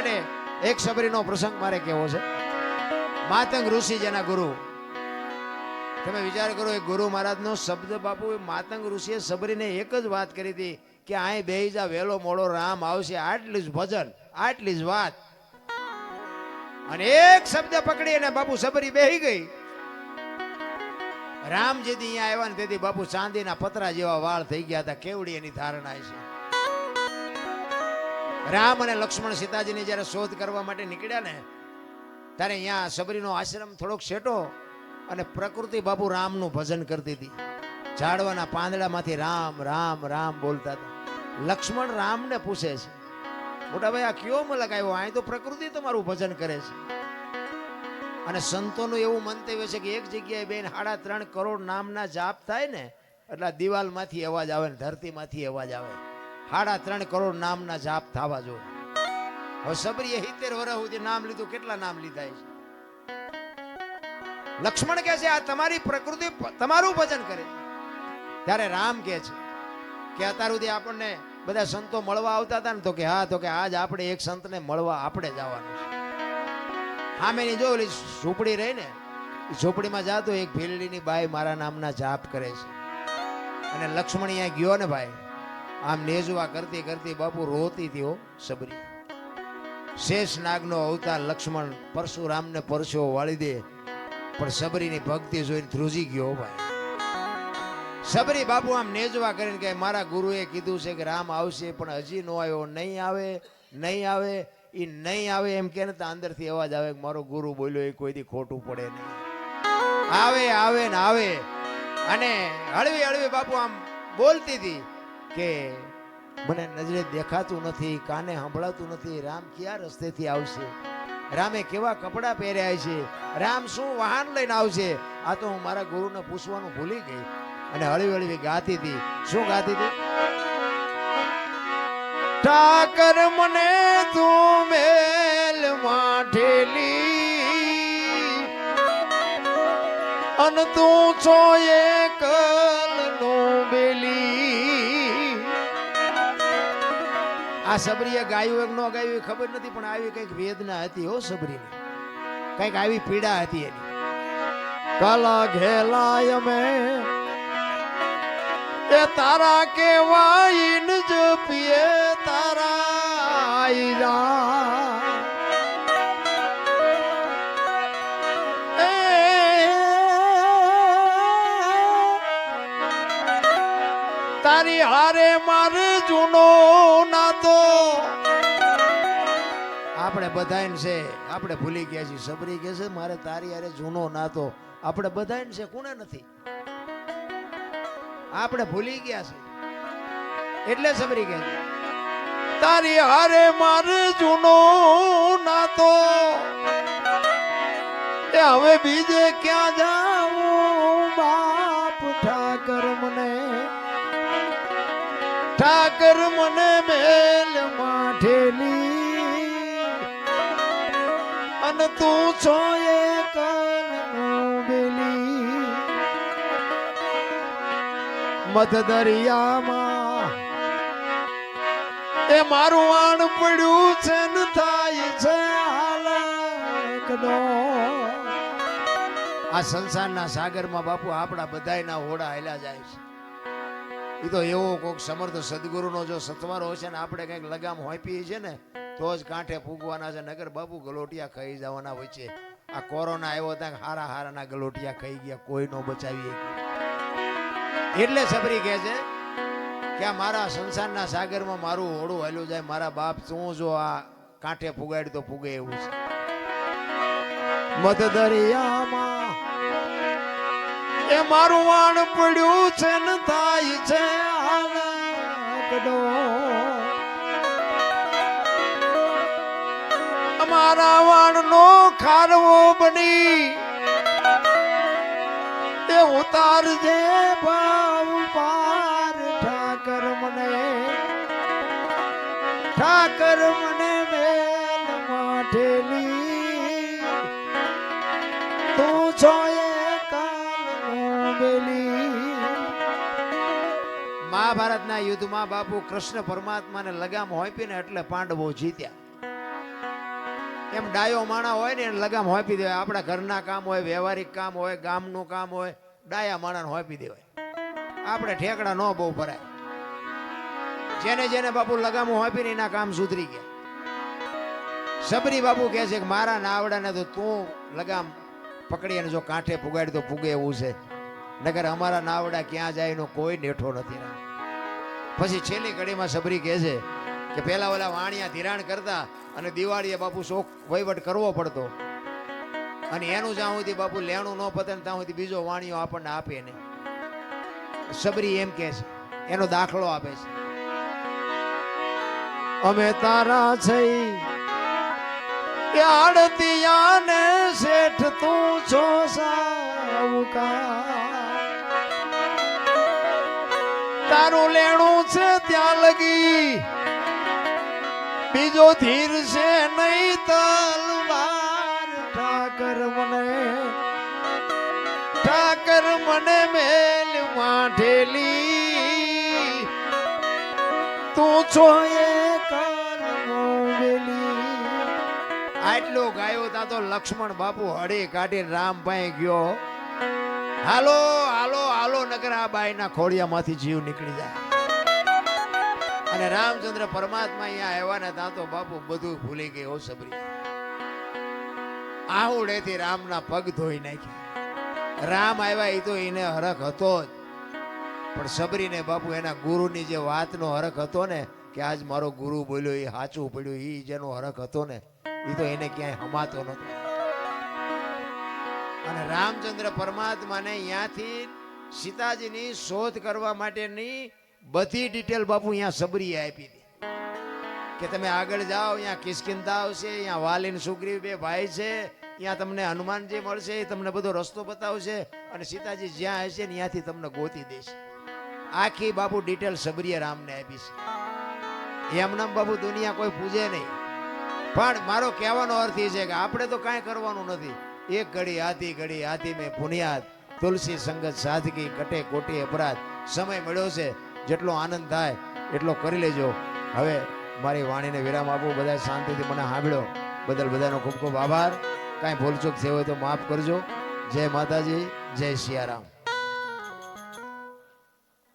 માટે એક સબરીનો પ્રસંગ મારે કેવો છે. માતંગ ઋષિ જેના ગુરુ. તમે વિચાર કરો, એ ગુરુ મહારાજનો શબ્દ બાપુ માતંગ ઋષિએ સબરીને એક જ વાત કરી હતી કે આય બે જા, વેલો મોડો રામ આવશે. આટલી જ ભજન, આટલી જ વાત. અને એક શબ્દ પકડી અને બાપુ સબરી બેહી ગઈ. રામ જેથી અહીંયા આવ્યા ને તેથી બાપુ ચાંદીના પતરા જેવા વાળ થઈ ગયા હતા. કેવડી એની ધારણા છે. રામ અને લક્ષ્મણ સીતાજીની જ્યારે શોધ કરવા માટે નીકળ્યા ને, ત્યારે અહીંયા સબરીનો આશ્રમ થોડોક શેટો અને પ્રકૃતિ બાપુ રામનું ભજન કરતી હતી. ઝાડવાના પાંદડામાંથી રામ રામ રામ બોલતા હતા. લક્ષ્મણ રામને પૂછે છે, મોટા ભાઈ, આ કયો મલક આવ્યો? અહીં તો પ્રકૃતિ તમારું ભજન કરે છે. અને સંતોનું એવું મંતવ્ય છે કે એક જગ્યાએ બેન સાડા ત્રણ કરોડ નામના જાપ થાય ને, એટલે દિવાલમાંથી અવાજ આવે ને ધરતીમાંથી અવાજ આવે. સાડા ત્રણ કરોડ નામના જાપ થવા જો હવે સબરીએ સિત્તેર વર્ષ સુધી નામ લીધું, કેટલા નામ લીધા છે લક્ષ્મણ કહે છે, આ તમારી પ્રકૃતિ, તમારું ભજન કરે ત્યારે રામ કહે છે કે, અત્યાર સુધી આપણને બધા સંતો મળવા આવતા હતા ને, તો કે, હા, તો કે, આજ આપણે એક સંતને મળવા આપણે જવાનું છે. સામેની જો ઓલી ઝૂંપડી રહી ને ઝૂંપડીમાં જાતો એક ભીલડીની બાઈ મારા નામના જાપ કરે છે. અને લક્ષ્મણ અહીંયા ગયો ને ભાઈ આમ નેજવા કરતી કરતી બાપુ રોતી થયો સબરી. શેષ નાગનો અવતાર લક્ષ્મણ પરશુરામને પરસો વાળી દે. પણ સબરીની ભક્તિ જોઈને ધ્રુજી ગયો ભાઈ. સબરી બાપુ આમ નેજવા કરીને કે મારા ગુરુએ કીધું છે કે રામ આવશે, પણ હજી નો આવ્યો. નહીં આવે નહીં આવે એ નહીં આવે. એમ કે અંદરથી અવાજ આવે કે મારો ગુરુ બોલ્યો, એ કોઈથી ખોટું પડે નહીં. આવે આવે ને આવે. અને હળવી હળવી બાપુ આમ બોલતી હતી. કે મને નજરે દેખાતું નથી, કાને સંભળાતું નથી, રામ ક્યાં રસ્તેથી આવશે? રામે કેવા કપડાં પહેર્યા છે? રામ શું વાહન લઈને આવશે? આ તો હું મારા ગુરુને પૂછવાનું ભૂલી ગઈ અને હળવી હળવી ગાતી હતી. શું ગાતી હતી? ઠાકર મને તું મેલ માઠેલી, અન તું છો એકલ આ સબરીએ ગાયું એક ન ગાયું એ ખબર નથી, પણ આવી કંઈક વેદના હતી હો સબરીને. કંઈક આવી પીડા હતી એની. કાલા ઘેલાય મેં એ તારા કેવાઈન જપીએ તારા આયરા. તારી હારે મારે જૂનો નાતો. આપણે બધાને છે આપણે ભૂલી ગયા છીએ. સબરી કે છે મારે તારી હારે જૂનો નાતો. આપણે બધાને છે કોને નથી? આપણે ભૂલી ગયા છે. એટલે સબરી કે છે. તારી હારે મારે જૂનો નાતો. એ હવે બીજે ક્યાં જાઉં? બાપ ઠાકર ઠાકર મને મેલ માઠેલી અને તું છો એ બેલી મધ દરિયામાં એ મારું આણ પડ્યું છે ને થાય છે આ સંસારના સાગરમાં બાપુ આપણા બધાયના હોડા હેલા જાય છે. એ તો એવો કોઈક સમર્થ સદગુરુનો જો સથવારો છે ને આપણે કંઈક લગામ હોંપીએ છે ને, તો જ કાંઠે ફૂગવાના છે, નગર બાપુ ગલોટિયા ખાઈ જવાના હોય છે આ કોરોના આવ્યો ત્યાં હારા હારાના ગલોટિયા ખાઈ ગયા, કોઈ નો બચાવી એટલે સબરી કહે છે કે આ મારા સંસારના સાગરમાં મારું હોડું હાલ્યું જાય, મારા બાપ તું જો આ કાંઠે ફુગાડી તો ફૂગે એવું છે. મધ દરિયામાં એ મારું વાણ પડ્યું છે ને થાય છે અમારા અમારા વાણનો ખારવો બની. એ ઉતારજે ભાવ પાર મહાભારતના યુદ્ધમાં બાપુ કૃષ્ણ પરમાત્માને લગામ હોંપીને એટલે પાંડવો જીત્યા. એમ ડાયો માણા હોય ને લગામ હોપી દેવાય. આપણા ઘરના કામ હોય, વ્યવહારિક કામ હોય, ગામનું કામ હોય, ડાયા માણાને હોપી દેવાય. આપણે ઠેકડા ન બહુ ભરાય. જેને જેને બાપુ લગામો હોપીને એના કામ સુધરી ગયા. સબરી બાપુ કહે છે કે મારા નાવડાને તો તું લગામ પકડી અને જો કાંઠે ફુગાડી તો પુગે એવું છે. નગર અમારા નાવડા ક્યાં જાય એનો કોઈ નેઠો નથી. પછી છેલ્લી કડીમાં સબરી કહે છે કે પહેલા ઓલા વાણિયા ધિરાણ કરતા અને દિવાળીએ બાપુ શોખ વહીવટ કરવો પડતો. અને એનું જ્યાં સુધી બાપુ લેણું ન પતે ત્યાં સુધી બીજો વાણિયો આપણને આપે નહીં. સબરી એમ કે છે. એનો દાખલો આપે છે. અમે તારા છે આડતિયાને શેઠ તું છો સાવકાર તારું લેણું છે ત્યાં લગી. બીજો ધીર છે નહીં તલવાર. ઠાકર મને ઠાકર મને મેલ માઠેલી તું છો એ આટલો ગાયો તા તો લક્ષ્મણ બાપુ હળી કાઢી રામ પાસે ગયો. હાલો હાલો હાલો, નગર આ બાઈના ખોડિયામાંથી જીવ નીકળી જાય. અને રામચંદ્ર પરમાત્મા અહીંયા આવ્યા ને ત્યાં તો બાપુ બધું ભૂલી ગયો સબરી. આહુડેથી રામના પગ ધોઈ નાખ્યા. રામ આવ્યા એ તો એને હરખ હતો જ. પણ સબરીને બાપુ એના ગુરુની જે વાતનો હરખ હતો ને, કે આજ મારો ગુરુ બોલ્યો એ સાચું પડ્યું એ જેનો હરખ હતો ને એ તો એને ક્યાંય હમાતો નતો અને રામચંદ્ર પરમાત્માને અહીંયાથી સીતાજીની શોધ કરવા માટેની બધી ડિટેલ બાપુ અહીંયા સબરીએ આપી હતી કે તમે આગળ જાઓ, અહીંયા કિસ્કિંદા આવશે, અહીંયા વાલીન સુગ્રીવ બે ભાઈ છે ત્યાં તમને હનુમાનજી મળશે એ તમને બધો રસ્તો બતાવશે અને સીતાજી જ્યાં હશે ને ત્યાંથી તમને ગોતી દેશે. આખી બાપુ ડિટેલ સબરીએ રામને આપી છે. એમને બાપુ દુનિયા કોઈ પૂજે નહીં. પણ મારો કહેવાનો અર્થ એ છે કે આપણે તો કાંઈ કરવાનું નથી. એક ઘડી, આધી ઘડી, આધી મેં પુનિયાદ તુલસી સંગત, સાદગી કટે કોટી અપરાધ. સમય મળ્યો છે, જેટલો આનંદ થાય, એટલો કરી લેજો. હવે મારી વાણીને વિરામ આપો બધા શાંતિથી મને સાંભળ્યો બદલ બધાનો ખૂબ ખૂબ આભાર. કાંઈ ભૂલચૂક થયો હોય તો માફ કરજો. જય માતાજી, જય સિયારામ.